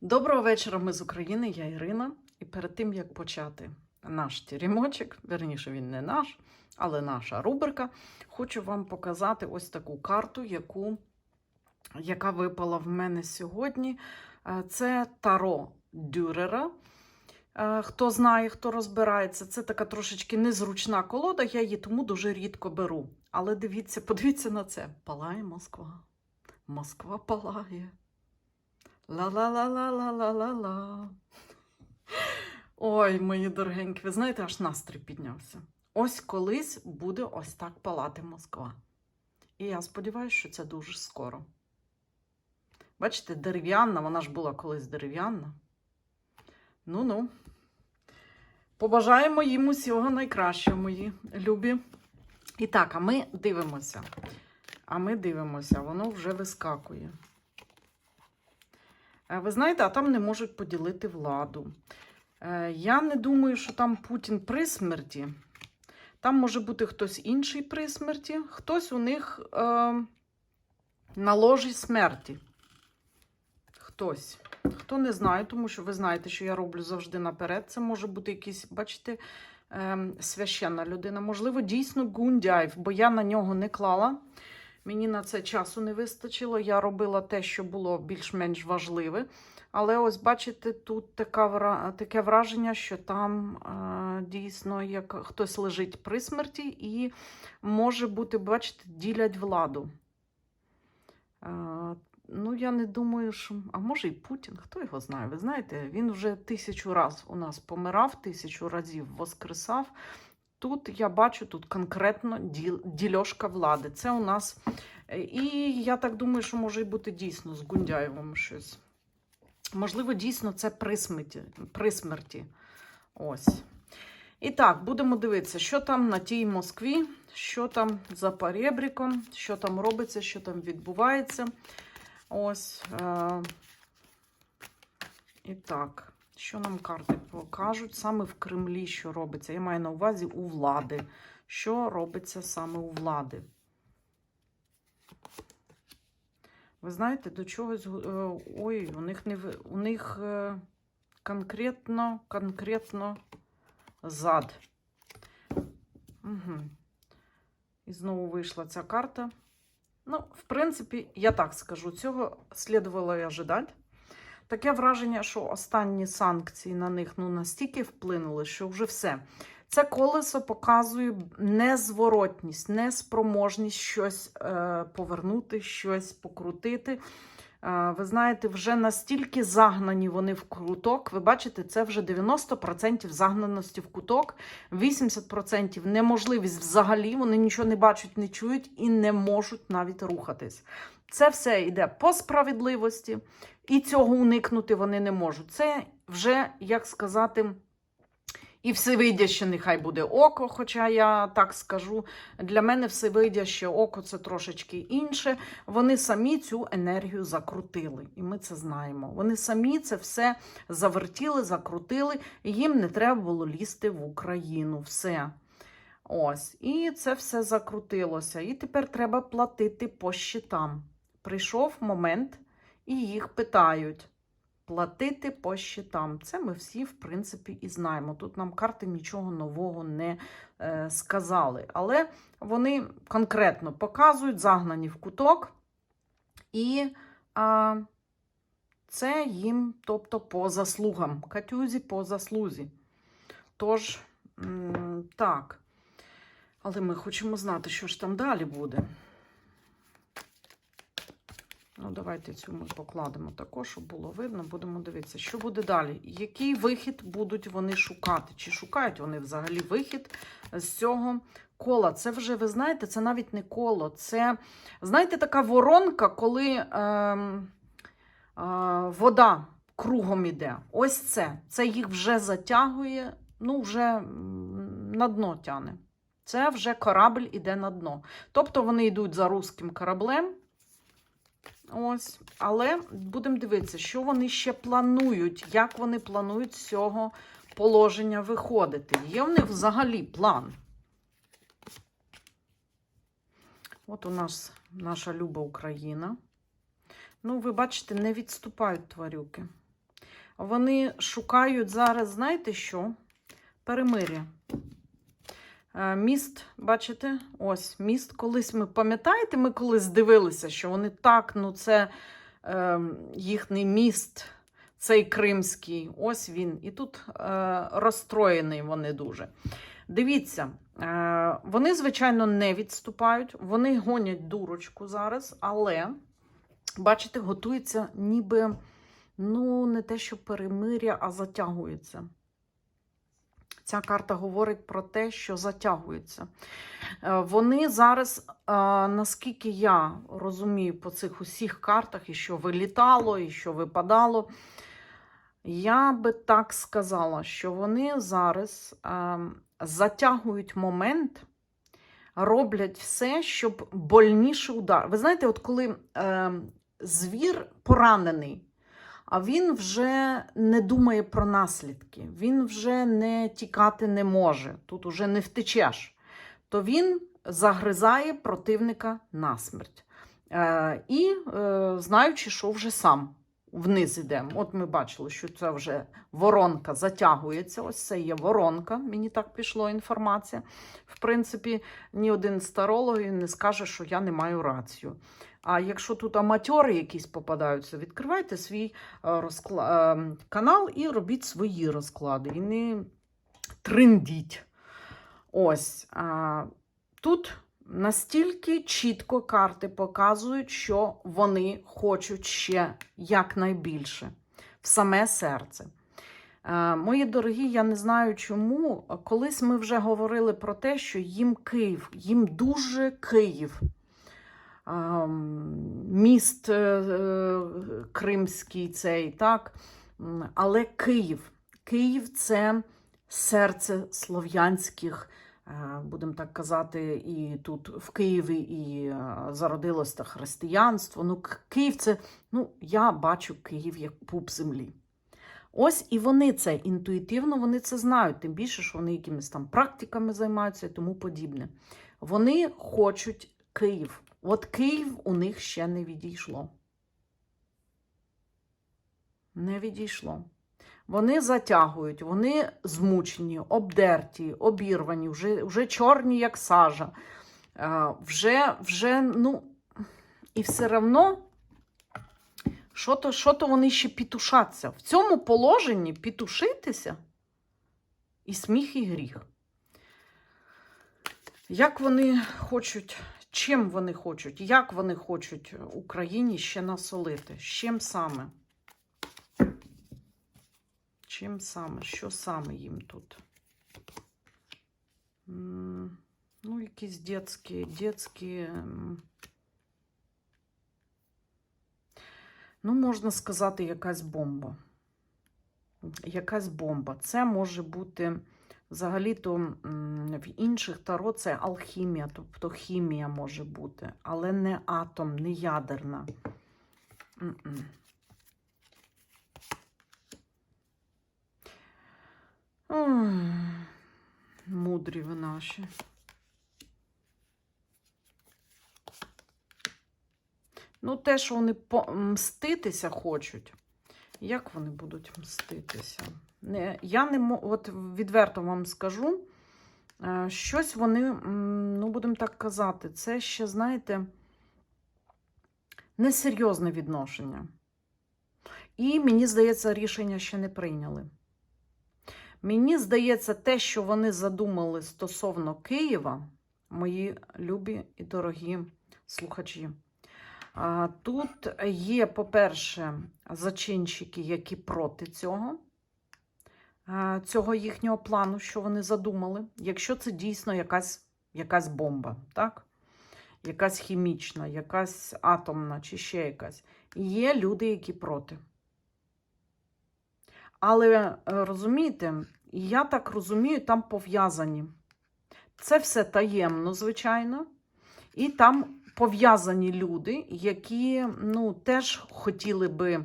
Доброго вечора, ми з України, я Ірина. І перед тим як почати наш тірімочок, верніше він не наш, але наша рубрика, хочу вам показати ось таку карту, яку, яка випала в мене сьогодні. Е, Це Таро Дюрера. Е, Хто знає, хто розбирається, це така трошечки незручна колода, я її тому дуже рідко беру. Але дивіться, подивіться на це. Палає Москва. Москва палає. Ла-ла-ла-ла-ла-ла-ла-ла. Ой, мої дорогенькі, ви знаєте, аж настрій піднявся. Ось колись буде ось так палати Москва. І я сподіваюся, що це дуже скоро. Бачите, дерев'яна, вона ж була колись дерев'яна. Ну-ну. Побажаємо їм усього найкращого, мої любі. І так, а ми дивимося. А ми дивимося, воно вже вискакує. Е, Ви знаєте, а там не можуть поділити владу. Е, Я не думаю, що там Путін при смерті. Там може бути хтось інший при смерті, хтось у них е, на ложі смерті. Хтось. Хто не знає, тому що ви знаєте, що я роблю завжди наперед. Це може бути якийсь, бачите, е, священна людина. Можливо, дійсно Гундяєв, бо я на нього не клала. Мені на це часу не вистачило. Я робила те, що було більш-менш важливе. Але ось бачите, тут така, таке враження, що там е, дійсно як хтось лежить при смерті, і може бути, бачите, ділять владу. Е, ну, я не думаю, що. А може і Путін, хто його знає? Ви знаєте, він вже тисячу разів у нас помирав, тисячу разів воскресав. Тут я бачу тут конкретно діл, дільошка влади. Це у нас. е, І я так думаю, що може і бути дійсно з Гундяєвим щось. Можливо, дійсно це при смерті. При смерті. Ось. І так, будемо дивитися, що там на тій Москві, що там за перебріком, що там робиться, що там відбувається. Ось. Е- і так, що нам карти покажуть саме в Кремлі, що робиться? Я маю на увазі у влади. Що робиться саме у влади? Ви знаєте, до чогось. е, Ой, у них не у них е, конкретно, конкретно зад. Угу. І знову вийшла ця карта. Ну, в принципі, я так скажу, цього слідувало і ожидати. Таке враження, що останні санкції на них ну, настільки вплинули, що вже все. Це колесо показує незворотність, неспроможність щось е, повернути, щось покрутити. Ви знаєте, вже настільки загнані вони в куток. Ви бачите, це вже 90% загнаності в куток, 80% неможливість взагалі. Вони нічого не бачать, не чують і не можуть навіть рухатись. Це все йде по справедливості, і цього уникнути вони не можуть. Це вже, як сказати, і всевидяще нехай буде око, хоча я так скажу, для мене всевидяще око це трошечки інше. Вони самі цю енергію закрутили, і ми це знаємо. Вони самі це все завертіли, закрутили, і їм не треба було лізти в Україну. Все. Ось. І це все закрутилося. І тепер треба платити по щитам. Прийшов момент, і їх питають. Платити по щитам. Це ми всі, в принципі, і знаємо. Тут нам карти нічого нового не е, сказали. Але вони конкретно показують, загнані в куток, і а, це їм, тобто, по заслугам. Катюзі по заслузі. Тож, так. Але ми хочемо знати, що ж там далі буде. Ну, давайте цю ми покладемо також, щоб було видно. Будемо дивитися, що буде далі. Який вихід будуть вони шукати? Чи шукають вони взагалі вихід з цього кола? Це вже, ви знаєте, це навіть не коло. Це, знаєте, така воронка, коли е, е, вода кругом іде. Ось це. Це їх вже затягує, ну, вже на дно тяне. Це вже корабль іде на дно. Тобто вони йдуть за руським кораблем. Ось, але будемо дивитися, що вони ще планують, як вони планують з цього положення виходити. Є в них взагалі план. От у нас наша люба Україна. Ну, ви бачите, не відступають тварюки. Вони шукають зараз, знаєте що? Перемир'я. Е, Міст, бачите, ось міст. Колись ми пам'ятаєте, ми колись дивилися, що вони так, ну це е, їхній міст, цей кримський. Ось він. І тут е, розстроєний вони дуже. Дивіться, е, вони, звичайно, не відступають, вони гонять дурочку зараз, але, бачите, готується ніби, ну, не те, що перемиря, а затягується. Ця карта говорить про те, що затягується. Е, Вони зараз, е, наскільки я розумію по цих усіх картах, і що вилітало, і що випадало, я би так сказала, що вони зараз е, затягують момент, роблять все, щоб больніший удар. Ви знаєте, от коли звір поранений, а він вже не думає про наслідки, він вже не тікати не може, тут уже не втечеш, то він загризає противника насмерть. Е, і е, знаючи, що вже сам вниз йдемо. От ми бачили, що це вже воронка затягується. Ось це є воронка. Мені так пішло інформація. В принципі, ні один з тарологів не скаже, що я не маю рацію. А якщо тут аматьори якісь попадаються, відкривайте свій е, розкла... е, канал і робіть свої розклади. І не триндіть. Ось. Тут настільки чітко карти показують, що вони хочуть ще якнайбільше в саме серце. Е, Мої дорогі, я не знаю чому. Колись ми вже говорили про те, що їм Київ, їм дуже Київ. Ем, Міст е, е, Кримський цей, так? Але Київ. Київ це серце слов'янських, будемо так казати, і тут в Києві і е, зародилося християнство. Ну, Київ це, ну, я бачу Київ як пуп землі. Ось і вони це інтуїтивно, вони це знають, тим більше, що вони якимись там практиками займаються і тому подібне. Вони хочуть Київ. От Київ у них ще не відійшло. Не відійшло. Вони затягують, вони змучені, обдерті, обірвані, вже, вже чорні, як сажа. Е, Вже, вже, ну, і все одно, що то, що то вони ще пітушаться. В цьому положенні пітушитися і сміх, і гріх. Як вони хочуть, чим вони хочуть, як вони хочуть Україні ще насолити? З чим саме? Чим саме? Що саме їм тут? Ну, якісь дітські, дітські. Ну, можна сказати, якась бомба. Якась бомба. Це може бути взагалі-то в інших таро це алхімія, тобто хімія може бути, але не атом, не ядерна. Ой, Мудрі ви наші. Ну, те, що вони мститися хочуть. Як вони будуть мститися? Не, я не от відверто вам скажу, е, щось вони, ну, будемо так казати, це ще, знаєте, несерйозне відношення. І мені здається, рішення ще не прийняли. Мені здається, те, що вони задумали стосовно Києва, мої любі і дорогі слухачі. Тут є, по-перше, зачинщики, які проти цього, цього їхнього плану, що вони задумали, якщо це дійсно якась, якась бомба, так? якась хімічна, якась атомна чи ще якась. Є люди, які проти. Але е, розумієте, я так розумію, там пов'язані. Це все таємно, звичайно. І там пов'язані люди, які ну, теж хотіли би е,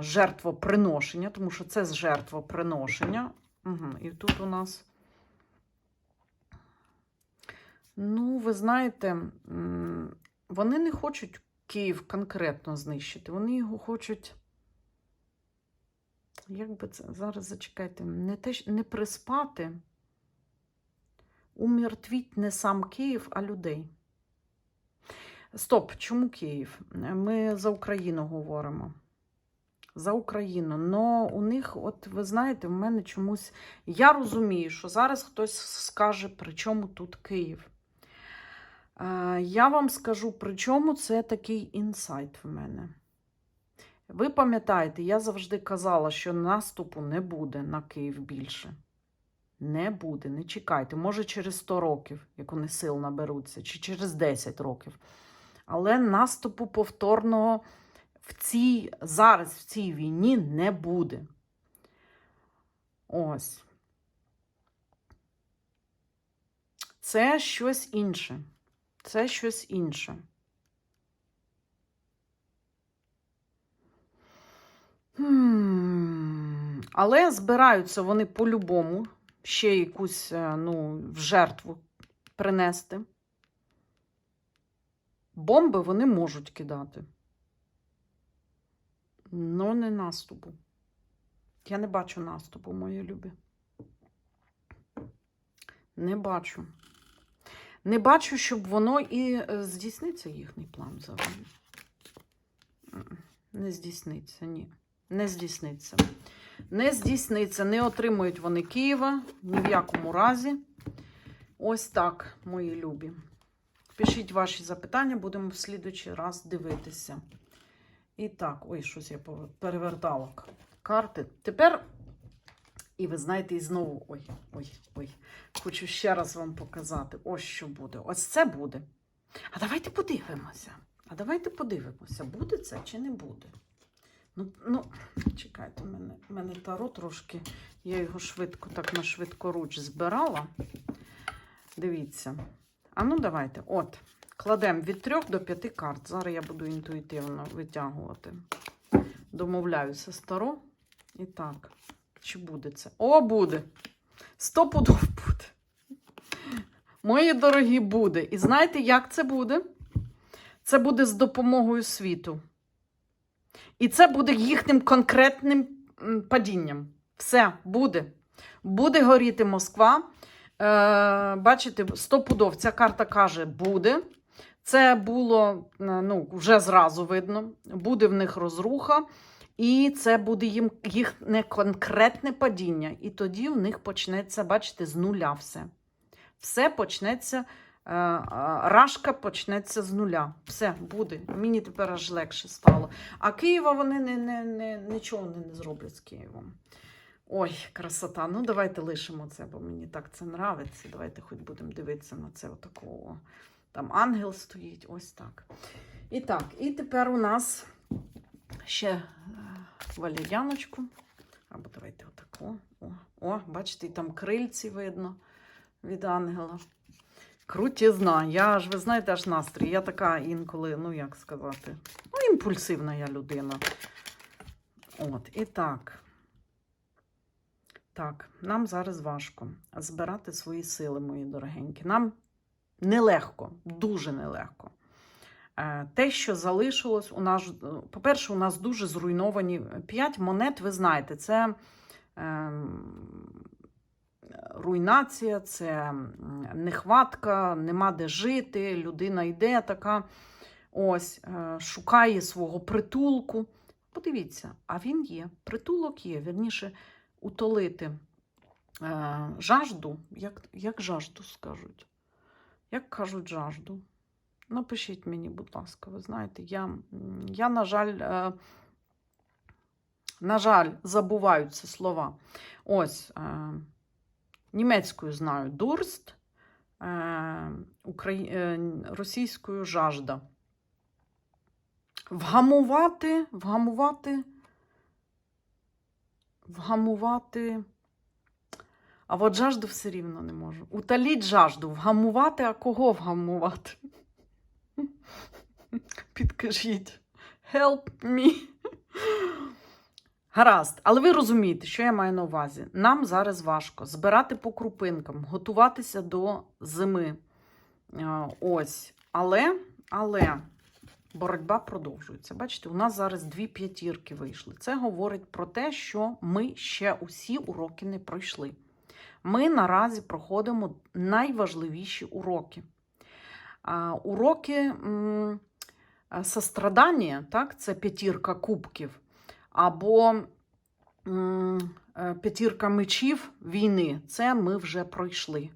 жертвоприношення, тому що це жертвоприношення. Угу. І тут у нас. Ну, ви знаєте, вони не хочуть Київ конкретно знищити, вони його хочуть як би це зараз зачекайте, не, те, не приспати, умертвіть не сам Київ, а людей. Стоп, чому Київ? Ми за Україну говоримо. За Україну. Но у них, от ви знаєте, в мене чомусь. Я розумію, що зараз хтось скаже, при чому тут Київ. Е, Я вам скажу, при чому це такий інсайт в мене. Ви пам'ятаєте, я завжди казала, що наступу не буде на Київ більше. Не буде, не чекайте. Може, через 100 років, як вони сил наберуться, чи через 10 років. Але наступу повторного в цій, зараз в цій війні не буде. Ось. Це щось інше. Це щось інше. Але збираються вони по-любому ще якусь е, ну, в жертву принести. Бомби вони можуть кидати. Ну, не наступу. Я не бачу наступу, мої любі. Не бачу. Не бачу, щоб воно і е, здійсниться їхній план взагалі. М-м, Не здійсниться, ні. Не здійсниться. Не здійсниться, не отримують вони Києва ні в якому разі. Ось так, мої любі. Пишіть ваші запитання, будемо в слідучий раз дивитися. І так, ой, щось я перевертала карти. Тепер, і ви знаєте, і знову, ой, ой, ой, хочу ще раз вам показати. Ось що буде. Ось це буде. А давайте подивимося. А давайте подивимося, буде це чи не буде. Ну, ну чекайте, в мене, мене таро трошки, я його швидко, так на швидкоруч збирала. Дивіться. А ну давайте. От. Кладемо від 3 до 5 карт. Зараз я буду інтуїтивно витягувати. Домовляюся з таро. І так, чи буде це? О, буде! Сто пудов буде. Мої дорогі, буде. І знаєте, як це буде? Це буде з допомогою світу. І це буде їхнім конкретним падінням. Все, буде. Буде горіти Москва. Е, бачите, стопудов ця карта каже, буде. Це було е, ну, вже зразу видно. Буде в них розруха, і це буде їм їхнє конкретне падіння. І тоді в них почнеться, бачите, з нуля все. Все почнеться, рашка почнеться з нуля. Все буде. Мені тепер аж легше стало. А Києва вони не, не, не, нічого не, не зроблять з Києвом. Ой, красота. Ну, давайте лишимо це, бо мені так це нравиться. Давайте хоч будемо дивитися на це отакого. Там ангел стоїть, ось так. І так, і тепер у нас ще е, валер'яночку. Або давайте отако. О, о, бачите, і там крильці видно від ангела. Крутізна. Я ж, ви знаєте, аж настрій. Я така інколи, ну як сказати, ну, імпульсивна я людина. От, і так. Так, нам зараз важко збирати свої сили, мої дорогенькі. Нам нелегко, дуже нелегко. Е, Те, що залишилось, у нас, по-перше, у нас дуже зруйновані п'ять монет, ви знаєте, це ем, руйнація, це нехватка, нема де жити, людина йде така, ось, е, шукає свого притулку. Подивіться, а він є, притулок є, вірніше, утолити е, жажду, як, як жажду скажуть. Як кажуть жажду? Напишіть мені, будь ласка, ви знаєте, я, я на жаль, е, на жаль, забуваю ці слова. Ось, німецькою знаю дурст, е, е, російською жажда. Вгамувати, вгамувати, вгамувати. А от жажду все рівно не можу. Утоліть жажду, вгамувати, а кого вгамувати? Підкажіть. Help me. Гаразд, але ви розумієте, що я маю на увазі. Нам зараз важко збирати по крупинкам, готуватися до зими. Е, Ось. Але, але боротьба продовжується. Бачите, у нас зараз дві п'ятірки вийшли. Це говорить про те, що ми ще усі уроки не пройшли. Ми наразі проходимо найважливіші уроки. Уроки е, сострадання, так, це п'ятірка кубків, або е, п'ятірка мечів війни. Це ми вже пройшли.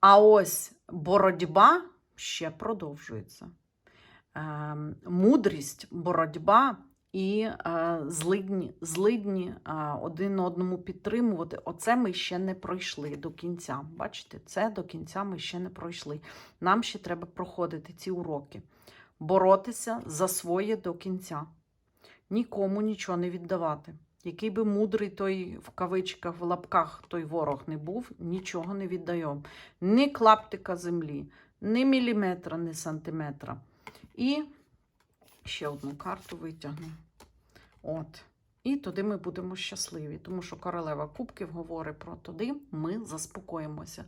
А ось боротьба ще продовжується. Е, мудрість, боротьба і е, злидні, злидні е, один одному підтримувати. Оце ми ще не пройшли до кінця. Бачите, це до кінця ми ще не пройшли. Нам ще треба проходити ці уроки, боротися за своє до кінця, нікому нічого не віддавати. Який би мудрий той в кавичках, в лапках той ворог не був, нічого не віддаємо. Ні клаптика землі, ні міліметра, ні сантиметра. І ще одну карту витягну. От. І туди ми будемо щасливі, тому що королева кубків говорить про туди ми заспокоїмося,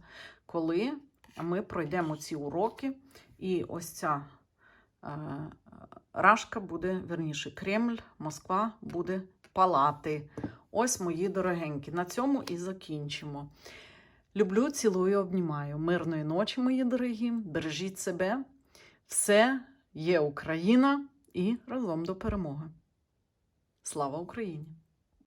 коли ми пройдемо ці уроки, і ось ця рашка буде, верніше, Кремль, Москва буде палати. Ось мої дорогенькі. На цьому і закінчимо. Люблю, цілую, обнімаю. Мирної ночі, мої дорогі. Бережіть себе. Все є Україна і разом до перемоги. Слава Україні!